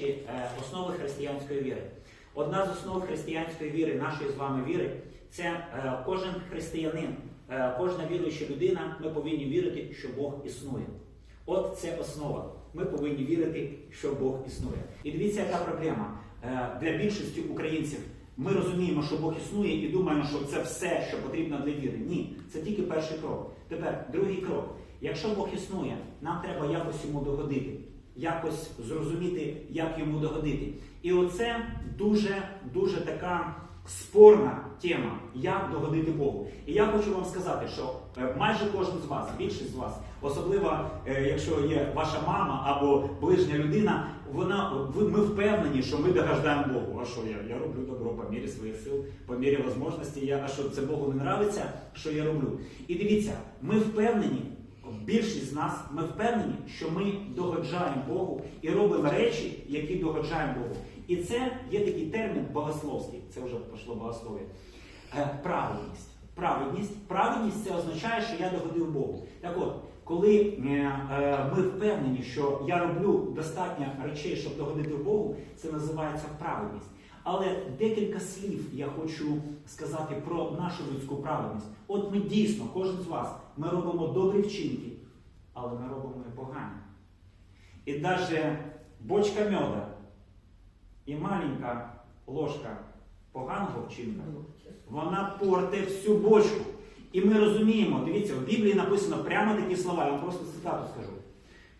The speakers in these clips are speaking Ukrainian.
нарешті е, основи християнської віри. Одна з основ християнської віри, нашої з вами віри, це е, кожен християнин, е, кожна віруюча людина, ми повинні вірити, що Бог існує. От це основа. Ми повинні вірити, що Бог існує. І дивіться, яка проблема для більшості українців. Ми розуміємо, що Бог існує, і думаємо, що це все, що потрібно для віри. Ні, це тільки перший крок. Тепер другий крок. Якщо Бог існує, нам треба якось йому догодити, якось зрозуміти, як йому догодити. І оце дуже дуже така спорна тема, як догодити Богу. І я хочу вам сказати, що е, майже кожен з вас, більшість з вас, особливо е, якщо є ваша мама або ближня людина, вона ми впевнені, що ми догождаємо Богу. А що я? Я роблю добро по мірі своїх сил, по мірі можливості. Я а що це Богу не нравиться, що я роблю? І дивіться, ми впевнені. Більшість з нас ми впевнені, що ми догоджаємо Богу і робимо речі, які догоджаємо Богу. І це є такий термін богословський, це вже пішло богослов'я. Е, Праведність. Праведність. Праведність це означає, що я догодив Богу. Так от, коли е, е, ми впевнені, що я роблю достатньо речей, щоб догодити Богу, це називається праведність. Але декілька слів я хочу сказати про нашу людську праведність. От ми дійсно, кожен з вас, ми робимо добрі вчинки, але ми робимо і погані. І навіть бочка меда і маленька ложка поганого вчинка, вона порте всю бочку. І ми розуміємо, дивіться, в Біблії написано прямо такі слова, я вам просто цитату скажу,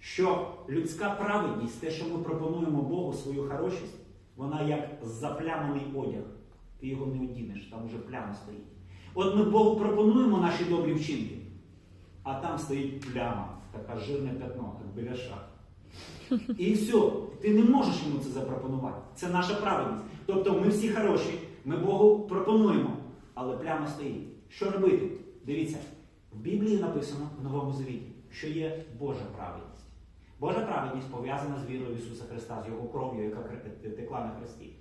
що людська праведність, те, що ми пропонуємо Богу свою хорошість, вона як запляманий одяг. Ти його не одінеш, там уже пляма стоїть. От ми Богу пропонуємо наші добрі вчинки, а там стоїть пляма, така жирне пятно, як біляша. І все, ти не можеш йому це запропонувати. Це наша праведність. Тобто ми всі хороші, ми Богу пропонуємо, але пляма стоїть. Що робити? Дивіться, в Біблії написано в Новому Завіті, що є Божа праведність. Божа праведність пов'язана з вірою Ісуса Христа, з Його кров'ю, яка текла на Христі.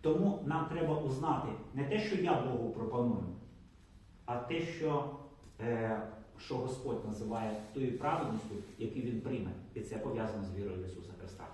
Тому нам треба узнати не те, що я Богу пропоную, а те, що, е, що Господь називає тою праведністю, яку Він прийме. І це пов'язано з вірою Ісуса Христа.